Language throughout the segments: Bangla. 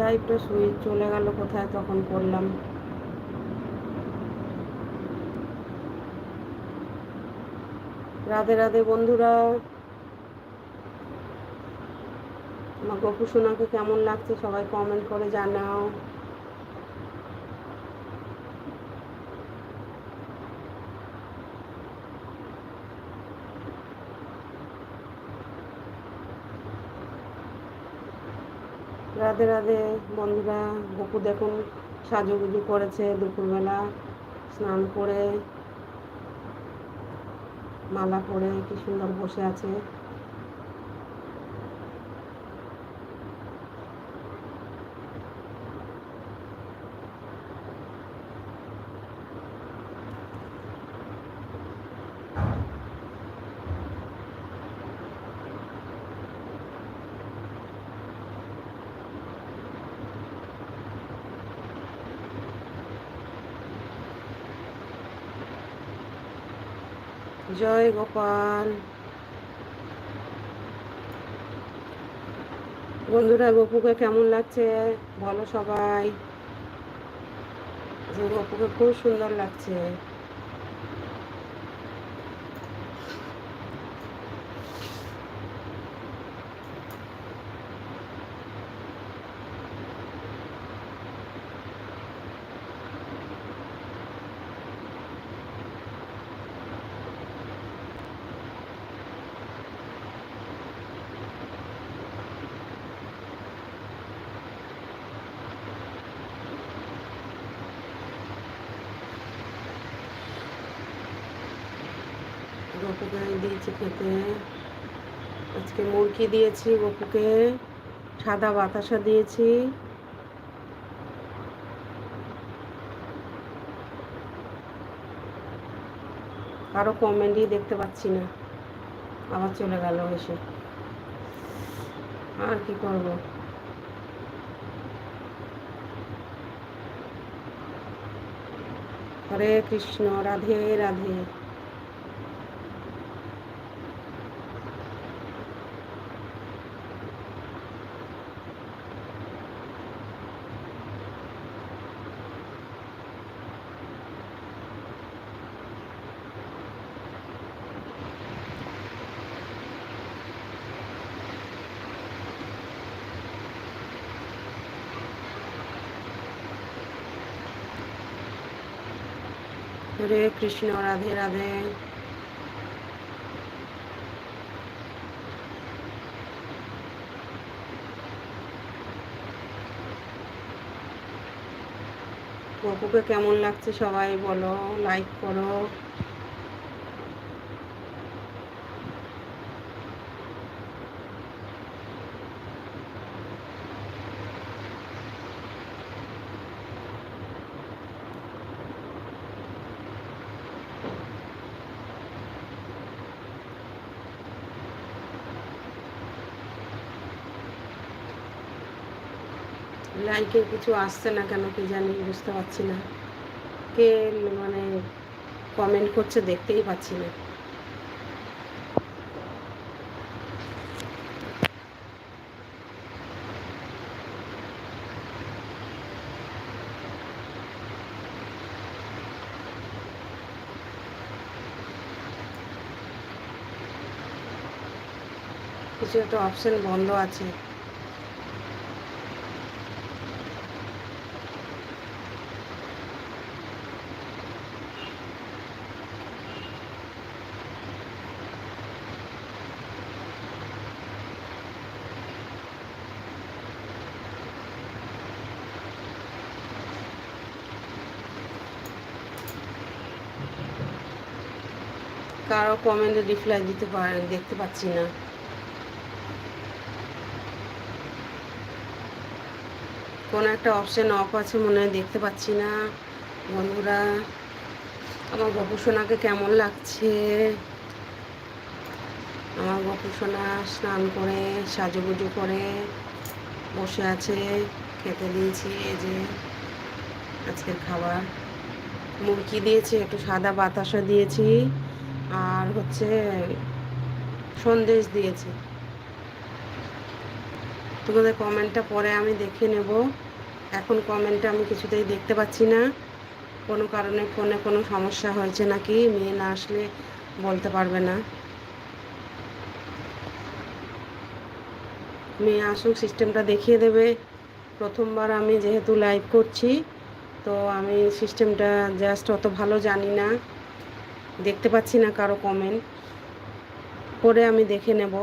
লাইভটা শুয়ে চলে গেল কোথায় তখন করলাম। রাধে রাধে বন্ধুরা, আমার গপু সোনাকে কেমন লাগছে সবাই কমেন্ট করে জানাও। রাধে রাধে বন্ধুরা বুকু দেখুন, সাজুগুজু করেছে দুপুরবেলা, স্নান করে, মালা পরে কি সুন্দর বসে আছে। জয় গোপাল। বন্ধুরা গপুকে কেমন লাগছে? বলো সবাই। যে গপুকে খুব সুন্দর লাগছে। গপুকে দিয়েছি খেতে। আজকে মুরগি দিয়েছি গপুকে, সাদা বাতাসা দিয়েছি। কারও কমেন্টই দেখতে পাচ্ছি না। আবার চলে গেল এসে। আর কি করব? হরে কৃষ্ণ, রাধে রাধে। হরে কৃষ্ণ রাধে রাধে। গপুকে কেমন লাগছে সবাই বলো লাইক করো। লাইকের কিছু আসছে না কেন কি জানি বুঝতে পারছি না। কে মানে কমেন্ট করছে দেখতেই পাচ্ছি না। কিছু একটা অপশন বন্ধ আছে। কারও কমেন্টে রিপ্লাই দিতে পারে দেখতে পাচ্ছি না। কোনো একটা অপশন অফ আছে মনে হয়, দেখতে পাচ্ছি না। বন্ধুরা, আমার গপুসোনাকে কেমন লাগছে? আমার গপুসোনা স্নান করে, সাজুগুজু করে, বসে আছে, খেতে দিয়েছি, এই যে আজকের খাবার। মুরগি দিয়েছি, একটু সাদা বাতাসা দিয়েছি। আর হচ্ছে সন্দেশ দিয়েছে। তোমাদের কমেন্টটা পরে আমি দেখে নেব। এখন কমেন্টটা আমি কিছুতেই দেখতে পাচ্ছি না। কোনো কারণে ফোনে কোনো সমস্যা হয়েছে নাকি? মেয়ে না আসলে বলতে পারবে না। মেয়ে আসুক, সিস্টেমটা দেখিয়ে দেবে। প্রথমবার আমি যেহেতু লাইভ করছি, তো আমি সিস্টেমটা জাস্ট অত ভালো জানি না। দেখতে পাচ্ছি না কারও কমেন্ট পরে আমি দেখে নেব।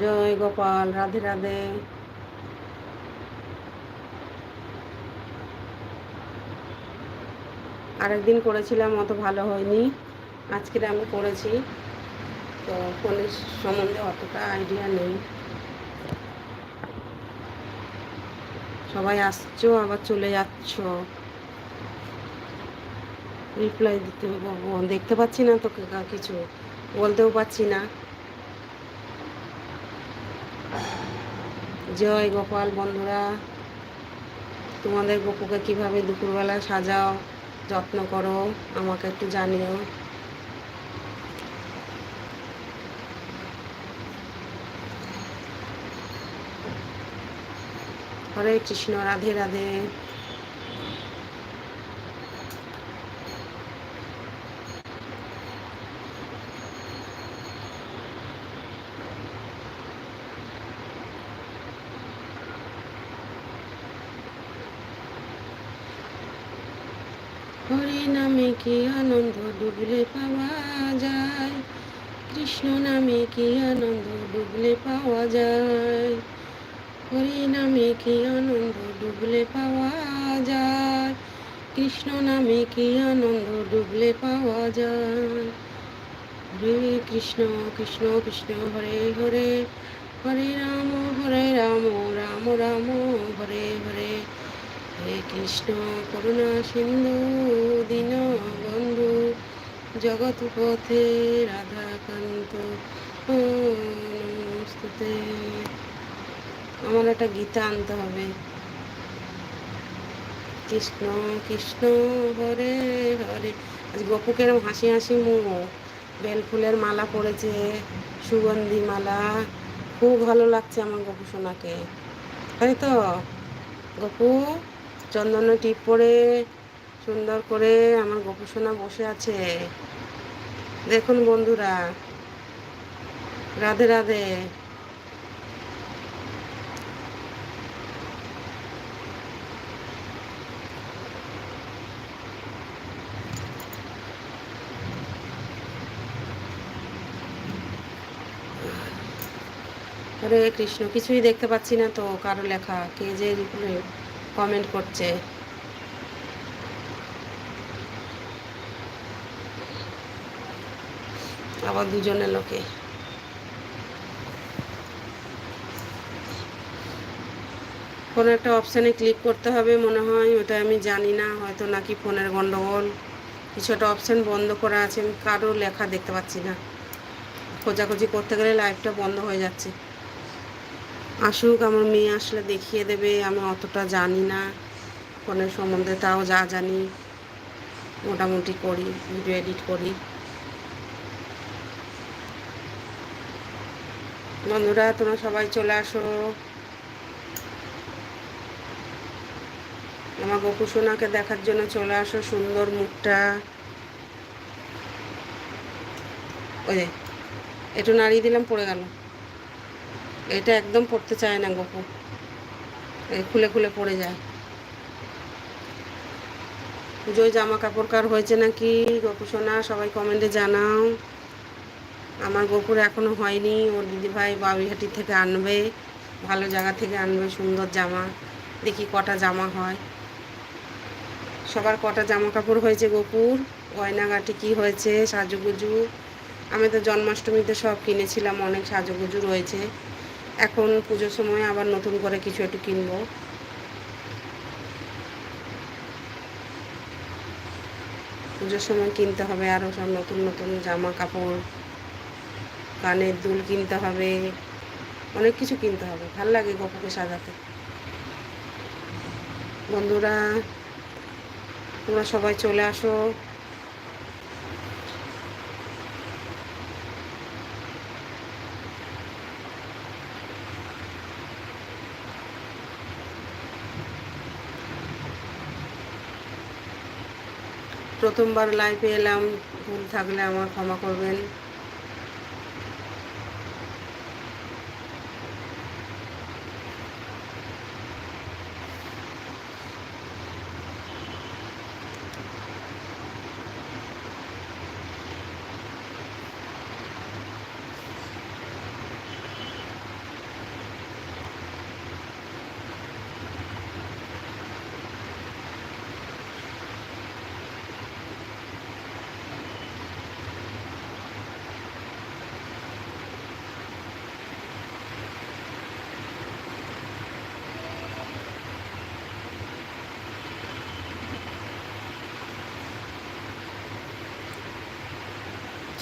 জয় গোপাল, রাধে রাধে। আরেকদিন করেছিলাম, অত ভালো হয়নি। আজকের আমি করেছি। তো ফোনের সম্বন্ধে অতটা আইডিয়া নেই। সবাই আসছো, আবার চলে যাচ্ছ। রিপ্লাই দিতে দেখতে পাচ্ছি না তো কিছু, বলতেও পাচ্ছি না। জয় গোপাল, বন্ধুরা। তোমাদের গপুকে কীভাবে দুপুরবেলা সাজাও, যত্ন করো, আমাকে একটু জানিও। হরে কৃষ্ণ, রাধে রাধে। হরি নামে কি আনন্দ ডুবলে পাওয়া যায়? কৃষ্ণ নামে কি আনন্দ ডুবলে পাওয়া যায়? হরি নামে কি আনন্দ ডুবলে পাওয়া যায়? কৃষ্ণ নামে কি আনন্দ ডুবলে পাওয়া যায়? হরে কৃষ্ণ কৃষ্ণ কৃষ্ণ, হরে হরে। হরে রাম হরে রাম রাম রাম, হরে হরে। হে কৃষ্ণ, করুণা সিন্ধু দীন বন্ধু জগৎ পথে রাধাকান্ত আমার একটা গীতা আনতে হবে। কৃষ্ণ কৃষ্ণ, হরে হরে। আজ গপুকের হাসি হাসি মুখ। বেল ফুলের মালা পড়েছে, সুগন্ধি মালা। খুব ভালো লাগছে আমার গপু সোনাকে। তাই তো? গপু, চন্দন টিপ পরে, সুন্দর করে আমার গোপুসোনা বসে আছে। দেখুন বন্ধুরা, রাধে রাধে। হরে কৃষ্ণ কিছুই দেখতে পাচ্ছি না, তো কারও লেখা কে যে কমেন্ট করছে। আবার দুজনে লোকে। কোনো একটা অপশানে ক্লিক করতে হবে মনে হয়, ওটা আমি জানি না, হয়তো নাকি ফোনের গন্ডগোল। কিছু একটা অপশান বন্ধ করা আছে, আমি কারও লেখা দেখতে পাচ্ছি না। খোঁজাখুঁজি করতে গেলে লাইভটা বন্ধ হয়ে যাচ্ছে। আসুক, আমার মেয়ে আসলে দেখিয়ে দেবে, আমি অতটা জানি না। ফোনের সম্বন্ধে তাও যা জানি, মোটামুটি করি, ভিডিও এডিট করি। বন্ধুরা, তোমরা সবাই চলে আসো। আমার গোপুসোনাকে দেখার জন্য চলে আসো, সুন্দর মুখটা। ওই একটু নাড়িয়ে দিলাম, পড়ে গেল। এটা একদম পড়তে চায় না গপু। খুলে খুলে পড়ে যায়। পুজোয় জামা কাপড় কার হয়েছে নাকি? গপু সোনা, সবাই কমেন্টে জানাও। আমার গোপুর এখনও হয়নি, ওর দিদিভাই বাবিহাটি থেকে আনবে, ভালো জায়গা থেকে আনবে, সুন্দর জামা। দেখি কটা জামা হয়। সবার কটা জামা কাপড় হয়েছে গোপুর? গয়নাগাটি কি হয়েছে? সাজুগুজু। আমি তো জন্মাষ্টমীতে সব কিনেছিলাম, অনেক সাজুগুজু রয়েছে। এখন পুজোর সময় আবার নতুন করে কিছু একটু কিনবো। পুজোর সময় কিনতে হবে আরও সব নতুন নতুন জামা কাপড়, কানের দুল কিনতে হবে, অনেক কিছু কিনতে হবে। ভালো লাগে গপুকে সাজাতে। বন্ধুরা, তোমরা সবাই চলে আসো। প্রথমবার লাইভে এলাম ভুল থাকলে আমার ক্ষমা করবেন।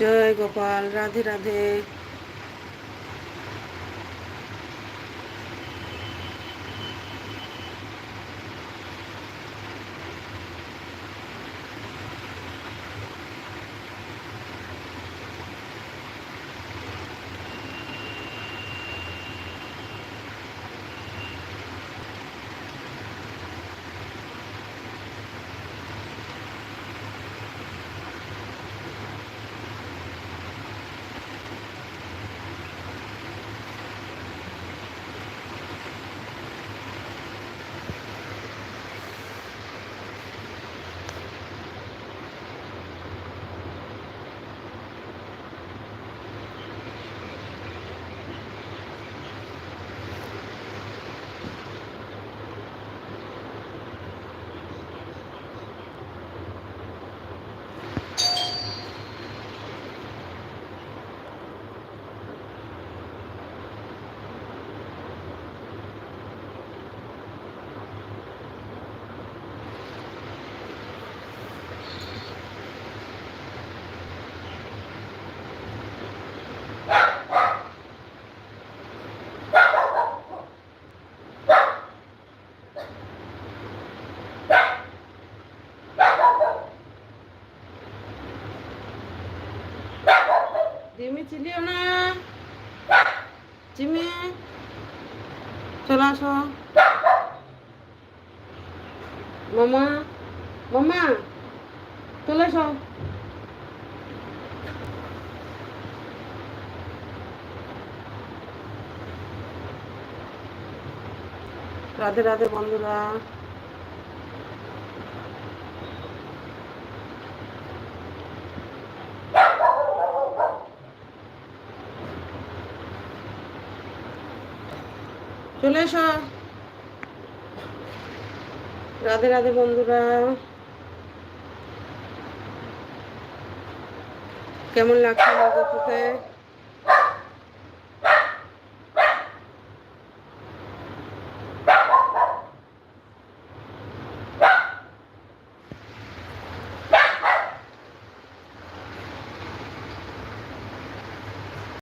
জয় গোপাল রাধে রাধে। চিলিও না জিমি চলে আসো। মামা মামা চলে আসো। রাধে রাধে বন্ধুরা। চলে এসো। রাধে রাধে বন্ধুরা। কেমন লাগছে